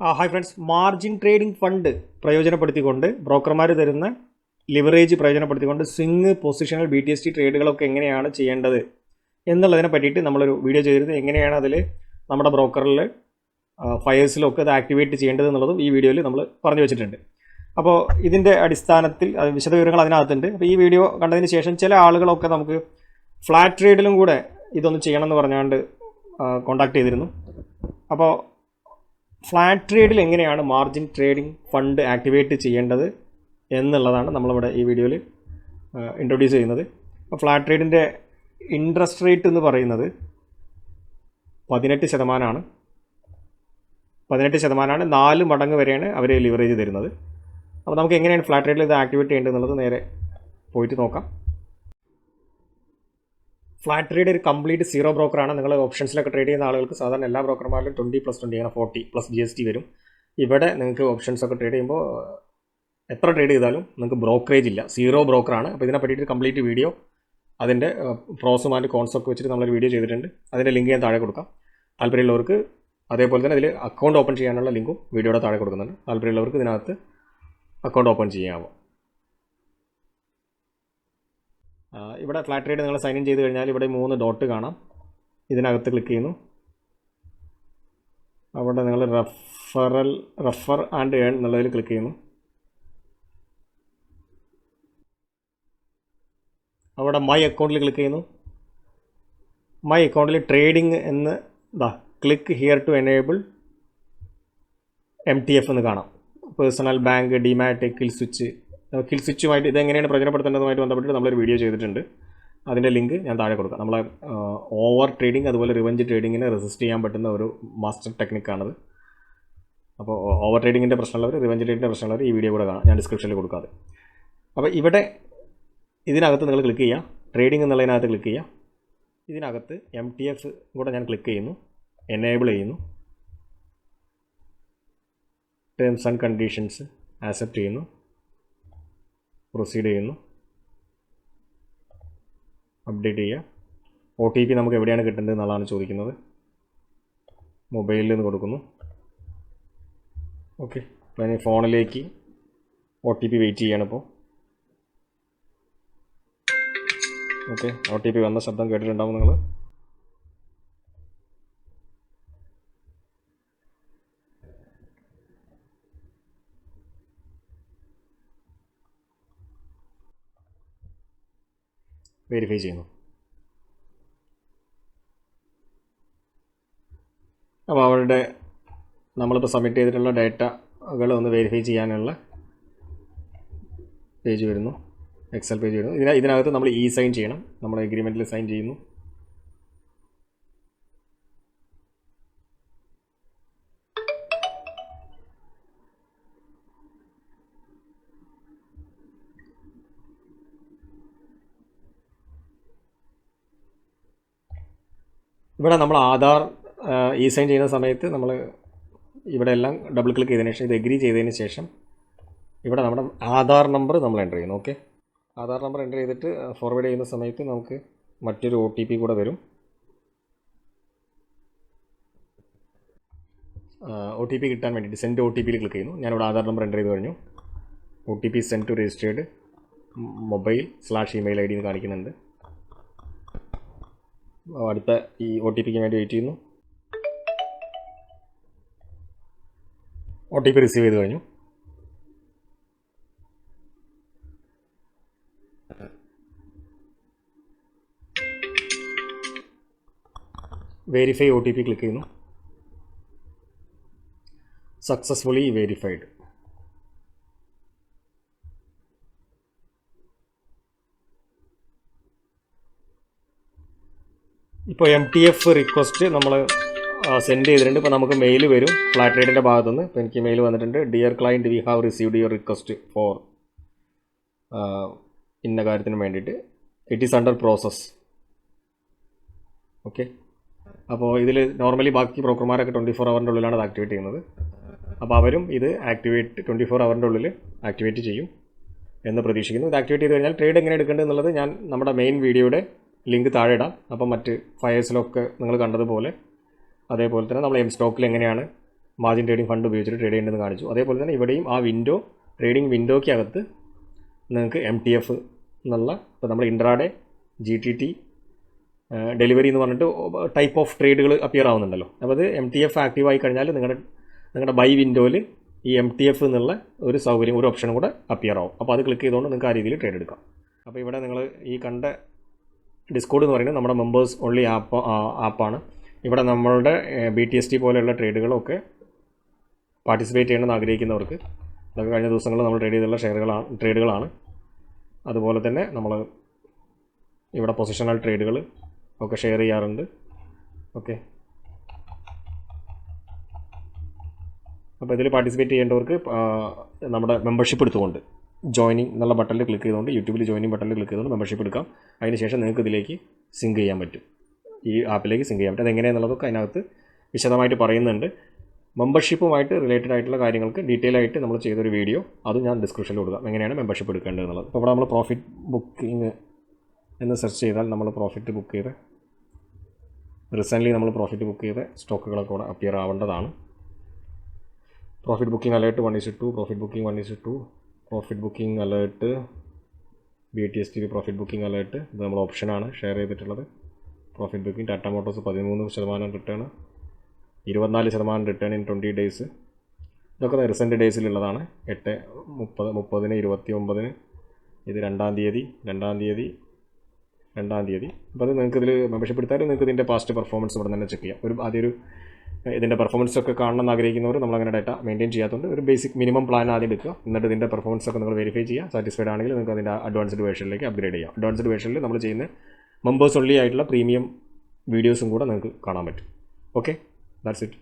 Hi friends margin trading fund പ്രയോജനപ്പെടുത്തിക്കൊണ്ട് ബ്രോക്കർമാർ തരുന്ന leverage പ്രയോജനപ്പെടുത്തിക്കൊണ്ട് swing positional B T S T ട്രേഡുകളൊക്കെ എങ്ങനെയാണ് ചെയ്യേണ്ടത് എന്നുള്ളതിനെ പറ്റിയിട്ട് നമ്മളൊരു വീഡിയോ ചെയ്തിരുന്നത് എങ്ങനെയാണ് അതിൽ നമ്മുടെ ബ്രോക്കറിൽ ഫയേഴ്സിലൊക്കെ അത് ആക്ടിവേറ്റ് ചെയ്യേണ്ടത് എന്നുള്ളതും ഈ വീഡിയോയിൽ നമ്മൾ പറഞ്ഞു വെച്ചിട്ടുണ്ട്. അപ്പോൾ ഇതിന്റെ അടിസ്ഥാനത്തിൽ അത് വിശദവിവരങ്ങൾ അതിനകത്തുണ്ട്. അപ്പോൾ ഈ വീഡിയോ കണ്ടതിന് ശേഷം ചില ആളുകളൊക്കെ നമുക്ക് ഫ്ലാറ്റ് ട്രേഡിലും കൂടെ ഇതൊന്ന് ചെയ്യണമെന്ന് പറഞ്ഞുകൊണ്ട് കോണ്ടാക്ട് ചെയ്തിരുന്നു. അപ്പോൾ ഫ്ലാറ്റ് ട്രേഡിൽ എങ്ങനെയാണ് മാർജിൻ ട്രേഡിംഗ് ഫണ്ട് ആക്ടിവേറ്റ് ചെയ്യേണ്ടത് എന്നുള്ളതാണ് നമ്മളിവിടെ ഈ വീഡിയോയിൽ ഇൻട്രൊഡ്യൂസ് ചെയ്യുന്നത്. അപ്പോൾ ഫ്ലാറ്റ് ട്രേഡിന്റെ ഇൻട്രസ്റ്റ് റേറ്റ് എന്ന് പറയുന്നത് പതിനെട്ട് ശതമാനമാണ്. പതിനെട്ട് ശതമാനമാണ് നാല് മടങ്ങ് വരെയാണ് അവർ ലിവറേജ് തരുന്നത്. അപ്പോൾ നമുക്ക് എങ്ങനെയാണ് ഫ്ലാറ്റ് റേറ്റിൽ ഇത് ആക്ടിവേറ്റ് ചെയ്യേണ്ടത് എന്നുള്ളത് നേരെ പോയിട്ട് നോക്കാം. ഫ്ലാറ്റ് ട്രേഡ് ഒരു കംപ്ലീറ്റ് സീറോ ബ്രോക്കറാണ് നിങ്ങൾ ഓപ്ഷൻസിലൊക്കെ ട്രേഡ് ചെയ്യുന്ന ആളുകൾക്ക് സാധാരണ എല്ലാ ബ്രോക്കർമാരിലും ട്വന്റി പ്ലസ് ട്വന്റി അങ്ങനെ forty plus G S T വരും. ഇവിടെ നിങ്ങൾക്ക് ഓപ്ഷൻസ് ഒക്കെ ട്രേഡ് ചെയ്യുമ്പോൾ എത്ര ട്രേഡ് ചെയ്താലും നിങ്ങൾക്ക് ബ്രോക്കറേജ് ഇല്ല. സീറോ ബ്രോക്കറാണ് അപ്പോൾ ഇതിനെ പറ്റിയിട്ട് കംപ്ലീറ്റ് വീഡിയോ അതിന്റെ പ്രോസും ആൻഡ് കോൺസും ഒക്കെ വെച്ചിട്ട് നമ്മളൊരു വീഡിയോ ചെയ്തിട്ടുണ്ട്. അതിന്റെ ലിങ്ക് ഞാൻ താഴെ കൊടുക്കാം. താല്പര്യമുള്ളവർക്ക് അതേപോലെ തന്നെ അതിൽ അക്കൗണ്ട് ഓപ്പൺ ചെയ്യാനുള്ള ലിങ്കും വീഡിയോയുടെ താഴെ കൊടുക്കുന്നുണ്ട്. താല്പര്യമുള്ളവർക്ക് ഇതിനകത്ത് അക്കൗണ്ട് ഓപ്പൺ ചെയ്യാമോ ഇവിടെ ഫ്ലാറ്റ് റേറ്റ് നിങ്ങൾ സൈൻ ഇൻ ചെയ്ത് കഴിഞ്ഞാൽ ഇവിടെ മൂന്ന് ഡോട്ട് കാണാം. ഇതിനകത്ത് ക്ലിക്ക് ചെയ്യുന്നു. അവിടെ നിങ്ങൾ റഫറൽ റഫർ ആൻഡ് ഏൺ എന്നുള്ളതിൽ ക്ലിക്ക് ചെയ്യുന്നു. അവിടെ മൈ അക്കൗണ്ടിൽ ക്ലിക്ക് ചെയ്യുന്നു. മൈ അക്കൗണ്ടിൽ ട്രേഡിംഗ് എന്ന് ഇതാ click here to enable M T F എന്ന് കാണാം. Personal bank demat kill switch kill സ്വിച്ചുമായിട്ട് ഇതെങ്ങനെയാണ് പ്രചനപ്പെടുത്തേണ്ടതുമായിട്ട് ബന്ധപ്പെട്ട് നമ്മളൊരു വീഡിയോ ചെയ്തിട്ടുണ്ട്. അതിന്റെ ലിങ്ക് ഞാൻ താഴെ കൊടുക്കാം. നമ്മളെ ഓവർ ട്രേഡിംഗ് അതുപോലെ റിവഞ്ച് ട്രേഡിങ്ങിനെ റെസിസ്റ്റ് ചെയ്യാൻ പറ്റുന്ന ഒരു മാസ്റ്റർ ടെക്നിക്കാണത് അപ്പോൾ ഓവർ ട്രേഡിങ്ങിന്റെ പ്രശ്നമുള്ളവർ റിവഞ്ച് ട്രേഡിങ്ങിന്റെ പ്രശ്നമുള്ളവർ ഈ വീഡിയോ കൂടെ കാണാം. ഞാൻ ഡിസ്ക്രിപ്ഷനിൽ കൊടുക്കാതെ. അപ്പോൾ ഇവിടെ ഇതിനകത്ത് നിങ്ങൾ ക്ലിക്ക് ചെയ്യുക. ട്രേഡിംഗ് എന്നുള്ളതിനകത്ത് ക്ലിക്ക് ചെയ്യുക. ഇതിനകത്ത് എം ടി എഫ് കൂടെ ഞാൻ ക്ലിക്ക് ചെയ്യുന്നു. എനേബിൾ ചെയ്യുന്നു. ടേംസ് ആൻഡ് കണ്ടീഷൻസ് ആക്സെപ്റ്റ് ചെയ്യുന്നു. പ്രൊസീഡ് ചെയ്യുന്നു. അപ്ഡേറ്റ് ചെയ്യുക. ഒ ടി പി നമുക്ക് എവിടെയാണ് കിട്ടേണ്ടത് എന്നുള്ളതാണ് ചോദിക്കുന്നത്. മൊബൈലിൽ നിന്ന് കൊടുക്കുന്നു. ഓക്കെ ഞാൻ ഫോണിലേക്ക് ഒ ടി പി വെയിറ്റ് ചെയ്യാണ് ഇപ്പോൾ ഓക്കെ ഒ ടി പി വന്ന ശബ്ദം കേട്ടിട്ടുണ്ടാവും നിങ്ങൾ വെരിഫൈ ചെയ്യുന്നു. അപ്പോൾ അവരുടെ നമ്മളിപ്പോൾ സബ്മിറ്റ് ചെയ്തിട്ടുള്ള ഡേറ്റകൾ ഒന്ന് വെരിഫൈ ചെയ്യാനുള്ള പേജ് വരുന്നു. എക്സൽ പേജ് വരുന്നു. ഇതിന ഇതിനകത്ത് നമ്മൾ ഇ സൈൻ ചെയ്യണം. നമ്മൾ എഗ്രിമെന്റിൽ സൈൻ ചെയ്യുന്നു. ഇവിടെ നമ്മൾ ആധാർ ഇ സൈൻ ചെയ്യുന്ന സമയത്ത് നമ്മൾ ഇവിടെ എല്ലാം ഡബിൾ ക്ലിക്ക് ചെയ്തതിന് ശേഷം ഇത് എഗ്രി ചെയ്തതിന് ശേഷം ഇവിടെ നമ്മുടെ ആധാർ നമ്പർ നമ്മൾ എന്റർ ചെയ്യുന്നു ഓക്കെ ആധാർ നമ്പർ എന്റർ ചെയ്തിട്ട് ഫോർവേഡ് ചെയ്യുന്ന സമയത്ത് നമുക്ക് മറ്റൊരു ഒ ടി പി കൂടെ വരും. ഒ ടി പി കിട്ടാൻ വേണ്ടിയിട്ട് സെൻഡ് ഒ ടി പിയിൽ ക്ലിക്ക് ചെയ്യുന്നു. ഞാനിവിടെ ആധാർ നമ്പർ എന്റർ ചെയ്ത് കഴിഞ്ഞു. O T P send to registered mobile slash email I D കാണിക്കുന്നുണ്ട്. അടുത്ത ഈ ഒ ടി പിക്ക് വേണ്ടി വെയിറ്റ് ചെയ്യുന്നു. ഒ ടി പി റിസീവ് ചെയ്ത് കഴിഞ്ഞു. Verify O T P click ചെയ്യുന്നു. സക്സസ്ഫുള്ളി വെരിഫൈഡ് ഇപ്പോൾ എം ടി എഫ് റിക്വസ്റ്റ് നമ്മൾ സെൻഡ് ചെയ്തിട്ടുണ്ട്. ഇപ്പോൾ നമുക്ക് മെയിൽ വരും. ഫ്ലാറ്റ് റേറ്റിന്റെ ഭാഗത്തുനിന്ന്. ഇപ്പോൾ എനിക്ക് മെയിൽ വന്നിട്ടുണ്ട്. Dear client we have received your request for ഇന്ന കാര്യത്തിന് വേണ്ടിയിട്ട്. It is under process okay അപ്പോൾ ഇതിൽ നോർമലി ബാക്കി ബ്രോക്കർമാരൊക്കെ ട്വന്റി ഫോർ അവറിന്റെ ഉള്ളിലാണ് അത് ആക്ടിവേറ്റ് ചെയ്യുന്നത്. അപ്പോൾ അവരും ഇത് ആക്ടിവേറ്റ് ട്വന്റി ഫോർ അവറിന്റെ ഉള്ളിൽ ആക്ടിവേറ്റ് ചെയ്യും എന്ന് പ്രതീക്ഷിക്കുന്നു. ഇത് ആക്ടിവേറ്റ് ചെയ്ത് കഴിഞ്ഞാൽ ട്രേഡ് എങ്ങനെ എടുക്കേണ്ടത് എന്നുള്ളത് ഞാൻ നമ്മുടെ മെയിൻ വീഡിയോയുടെ ലിങ്ക് താഴെ ഇടാം. അപ്പം മറ്റ് ഫയേഴ്സിലൊക്കെ നിങ്ങൾ കണ്ടതുപോലെ അതേപോലെ തന്നെ നമ്മൾ എം സ്റ്റോക്കിൽ എങ്ങനെയാണ് മാർജിൻ ട്രേഡിംഗ് ഫണ്ട് ഉപയോഗിച്ചിട്ട് ട്രേഡ് ചെയ്യേണ്ടതെന്ന് കാണിച്ചു. അതേപോലെ തന്നെ ഇവിടെയും ആ വിൻഡോ ട്രേഡിംഗ് വിൻഡോയ്ക്കകത്ത് നിങ്ങൾക്ക് എം ടി എഫ് എന്നുള്ള ഇപ്പോൾ നമ്മൾ intraday G T T delivery എന്ന് പറഞ്ഞിട്ട് ടൈപ്പ് ഓഫ് ട്രേഡുകൾ അപ്പിയർ ആവുന്നുണ്ടല്ലോ. അപ്പോൾ അത് എം ടി എഫ് ആക്റ്റീവ് ആയി കഴിഞ്ഞാൽ നിങ്ങളുടെ നിങ്ങളുടെ ബൈ വിൻഡോയിൽ ഈ എം ടി എഫ് എന്നുള്ള ഒരു സൗകര്യം ഒരു ഓപ്ഷനും കൂടെ അപ്പിയർ ആവും. അപ്പോൾ അത് ക്ലിക്ക് ചെയ്തുകൊണ്ട് നിങ്ങൾക്ക് ആ രീതിയിൽ ട്രേഡ് എടുക്കാം. അപ്പോൾ ഇവിടെ നിങ്ങൾ ഈ കണ്ട ഡിസ്കോഡ് എന്ന് പറയുന്നത് നമ്മുടെ മെമ്പേഴ്സ് ഓൺലി ആപ്പ് ആപ്പാണ്. ഇവിടെ നമ്മളുടെ ബി ടി എസ് ടി പോലെയുള്ള ട്രേഡുകളൊക്കെ പാർട്ടിസിപ്പേറ്റ് ചെയ്യണമെന്ന് ആഗ്രഹിക്കുന്നവർക്ക് അതൊക്കെ കഴിഞ്ഞ ദിവസങ്ങളിൽ നമ്മൾ ട്രേഡ് ചെയ്തുള്ള ഷെയറുകളാണ് ട്രേഡുകളാണ് അതുപോലെ തന്നെ നമ്മൾ ഇവിടെ പൊസിഷണൽ ട്രേഡുകൾ ഒക്കെ ഷെയർ ചെയ്യാറുണ്ട്. ഓക്കെ അപ്പോൾ ഇതിൽ പാർട്ടിസിപ്പേറ്റ് ചെയ്യേണ്ടവർക്ക് നമ്മുടെ മെമ്പർഷിപ്പ് എടുത്തുകൊണ്ട് ജോയിനിങ് എന്നുള്ള ബട്ടണിൽ ക്ലിക്ക് ചെയ്തുകൊണ്ട് യൂട്യൂബിൽ ജോയിനിങ് ബട്ടണിൽ ക്ലിക്ക് ചെയ്തുകൊണ്ട് മെമ്പർഷിപ്പ് എടുക്കാം. അതിനുശേഷം നിങ്ങൾക്ക് ഇതിലേക്ക് സിങ്ക് ചെയ്യാൻ പറ്റും. ഈ ആപ്പിലേക്ക് സിങ്ക് ചെയ്യാൻ പറ്റും. അതെങ്ങനെയാണെന്നുള്ളതൊക്കെ അതിനകത്ത് വിശദമായിട്ട് പറയുന്നുണ്ട്. മെമ്പർഷിപ്പുമായിട്ട് റിലേറ്റഡ് ആയിട്ടുള്ള കാര്യങ്ങൾക്ക് ഡീറ്റെയിൽ ആയിട്ട് നമ്മൾ ചെയ്തൊരു വീഡിയോ അത് ഞാൻ ഡിസ്ക്രിപ്ഷനിൽ കൊടുക്കാം. എങ്ങനെയാണ് മെമ്പർഷിപ്പ് എടുക്കേണ്ടത് എന്നുള്ളത്. ഇപ്പോൾ ഇവിടെ നമ്മൾ പ്രോഫിറ്റ് ബുക്കിംഗ് എന്ന് സെർച്ച് ചെയ്താൽ നമ്മൾ പ്രോഫിറ്റ് ബുക്ക് ചെയ്ത് റീസെന്റ്ലി നമ്മൾ പ്രോഫിറ്റ് ബുക്ക് ചെയ്ത സ്റ്റോക്കുകളൊക്കെ ഇവിടെ appear ആവേണ്ടതാണ്. Profit booking alert one is two profit booking one is two profit booking alert B T S T V profit booking alert ഇത് നമ്മൾ ഓപ്ഷനാണ് ഷെയർ ചെയ്തിട്ടുള്ളത്. പ്രോഫിറ്റ് ബുക്കിംഗ് ടാറ്റ മോട്ടോഴ്സ് പതിമൂന്ന് ശതമാനം റിട്ടേൺ ഇരുപത്തിനാല് ശതമാനം റിട്ടേൺ ഇൻ ട്വന്റി ഡേയ്സ് ഇതൊക്കെ recent ഡേയ്സിലുള്ളതാണ് എട്ട് മുപ്പത് മുപ്പതിന് ഇരുപത്തി ഒമ്പതിന് ഇത് രണ്ടാം തീയതി രണ്ടാം തീയതി രണ്ടാം തീയതി. അപ്പോൾ അത് നിങ്ങൾക്ക് ഇതിൽ മെമ്പർഷിപ്പ് എടുത്താൽ നിങ്ങൾക്ക് ഇതിന്റെ പാസ്റ്റ് പെർഫോമൻസ് ഇവിടെ തന്നെ ചെക്ക് ചെയ്യാം. ഒരു ആദ്യം ഒരു ഇതിന്റെ പെർഫോമൻസ് ഒക്കെ കാണണം എന്ന് ആഗ്രഹിക്കുന്നവർ നമ്മൾ അങ്ങനെ ഡാറ്റ മെയിന്റെയിൻ ചെയ്യാത്തതുകൊണ്ട് ഒരു ബേസിക് മിനിമം പ്ലാൻ ആദ്യം എടുക്കുക എന്നിട്ട് ഇതിന്റെ പെർഫോമൻസ് ഒക്കെ നിങ്ങൾ വെരിഫൈ ചെയ്യുക. സാറ്റിസ്ഫൈഡ് ആണെങ്കിൽ നിങ്ങൾക്ക് അതിന്റെ അഡ്വാൻസ്ഡ് വേർഷനിലേക്ക് അപ്ഗ്രേഡ് ചെയ്യാം. അഡ്വാൻസ്ഡ് വേർഷനിൽ നമ്മൾ ചെയ്യുന്ന മെമ്പേഴ്സ് ഒള്ളി ആയിട്ടുള്ള പ്രീമിയം വീഡിയോസും കൂടെ നിങ്ങൾക്ക് കാണാൻ പറ്റും. Okay that's it